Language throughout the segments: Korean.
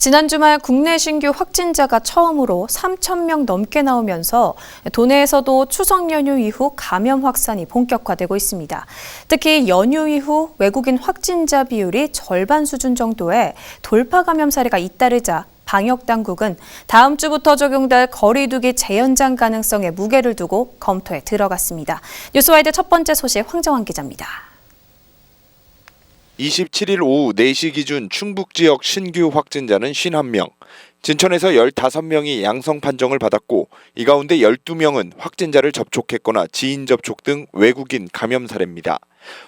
지난 주말 국내 신규 확진자가 처음으로 3천 명 넘게 나오면서 도내에서도 추석 연휴 이후 감염 확산이 본격화되고 있습니다. 특히 연휴 이후 외국인 확진자 비율이 절반 수준 정도의 돌파 감염 사례가 잇따르자 방역 당국은 다음 주부터 적용될 거리두기 재연장 가능성에 무게를 두고 검토에 들어갔습니다. 뉴스와이드 첫 번째 소식 황정환 기자입니다. 27일 오후 4시 기준 충북 지역 신규 확진자는 51명, 진천에서 15명이 양성 판정을 받았고 이 가운데 12명은 확진자를 접촉했거나 지인 접촉 등 외국인 감염 사례입니다.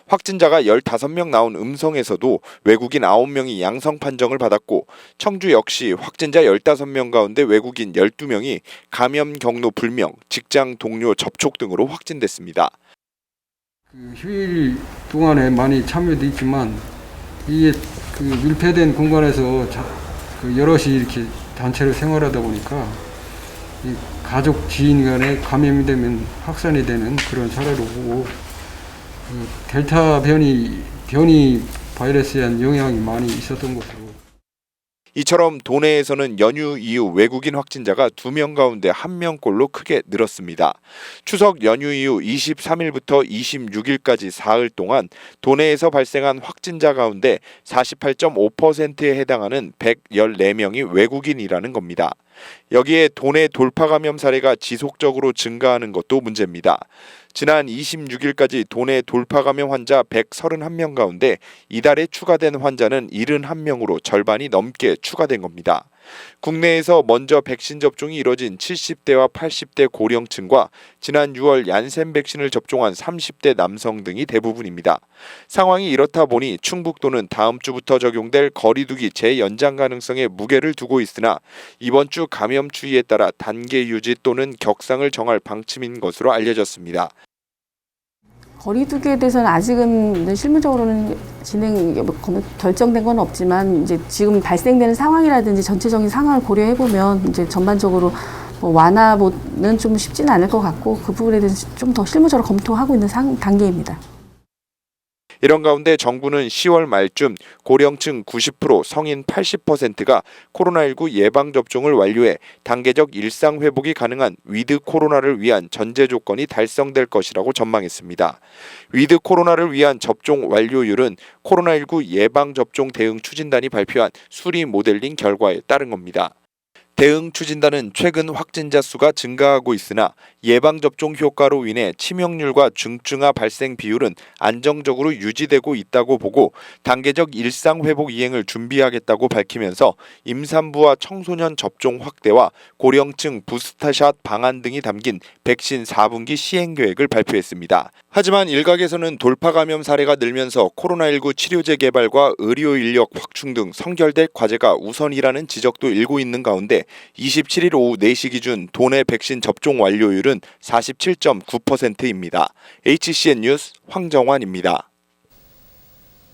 확진자가 15명 나온 음성에서도 외국인 9명이 양성 판정을 받았고 청주 역시 확진자 15명 가운데 외국인 12명이 감염 경로 불명, 직장 동료 접촉 등으로 확진됐습니다. 그 휴일 동안에 많이 참여도 있지만 이게 그 밀폐된 공간에서 자, 그 여럿이 이렇게 단체로 생활하다 보니까 이 가족 지인 간에 감염이 되면 확산이 되는 그런 사례로 보고 그 델타 변이 변이 바이러스에 대한 영향이 많이 있었던 것으로 이처럼 도내에서는 연휴 이후 외국인 확진자가 2명 가운데 1명꼴로 크게 늘었습니다. 추석 연휴 이후 23일부터 26일까지 사흘 동안 도내에서 발생한 확진자 가운데 48.5%에 해당하는 114명이 외국인이라는 겁니다. 여기에 도내 돌파 감염 사례가 지속적으로 증가하는 것도 문제입니다. 지난 26일까지 도내 돌파 감염 환자 131명 가운데 이달에 추가된 환자는 71명으로 절반이 넘게 추가된 겁니다. 국내에서 먼저 백신 접종이 이뤄진 70대와 80대 고령층과 지난 6월 얀센 백신을 접종한 30대 남성 등이 대부분입니다. 상황이 이렇다 보니 충북도는 다음 주부터 적용될 거리두기 재연장 가능성에 무게를 두고 있으나 이번 주 감염 추이에 따라 단계 유지 또는 격상을 정할 방침인 것으로 알려졌습니다. 거리두기에 대해서는 아직은 실무적으로는 진행 뭐 검- 결정된 건 없지만 이제 지금 발생되는 상황이라든지 전체적인 상황을 고려해 보면 이제 전반적으로 뭐 완화는 좀 쉽지는 않을 것 같고 그 부분에 대해서 좀 더 실무적으로 검토하고 있는 상, 단계입니다. 이런 가운데 정부는 10월 말쯤 고령층 90%, 성인 80%가 코로나19 예방 접종을 완료해 단계적 일상 회복이 가능한 위드 코로나를 위한 전제 조건이 달성될 것이라고 전망했습니다. 위드 코로나를 위한 접종 완료율은 코로나19 예방 접종 대응 추진단이 발표한 수리 모델링 결과에 따른 겁니다. 대응 추진단은 최근 확진자 수가 증가하고 있으나 예방 접종 효과로 인해 치명률과 중증화 발생 비율은 안정적으로 유지되고 있다고 보고 단계적 일상 회복 이행을 준비하겠다고 밝히면서 임산부와 청소년 접종 확대와 고령층 부스터샷 방안 등이 담긴 백신 4분기 시행 계획을 발표했습니다. 하지만 일각에서는 돌파 감염 사례가 늘면서 코로나19 치료제 개발과 의료 인력 확충 등 선결될 과제가 우선이라는 지적도 일고 있는 가운데 27일 오후 4시 기준 도내 백신 접종 완료율은 47.9%입니다. HCN 뉴스 황정환입니다.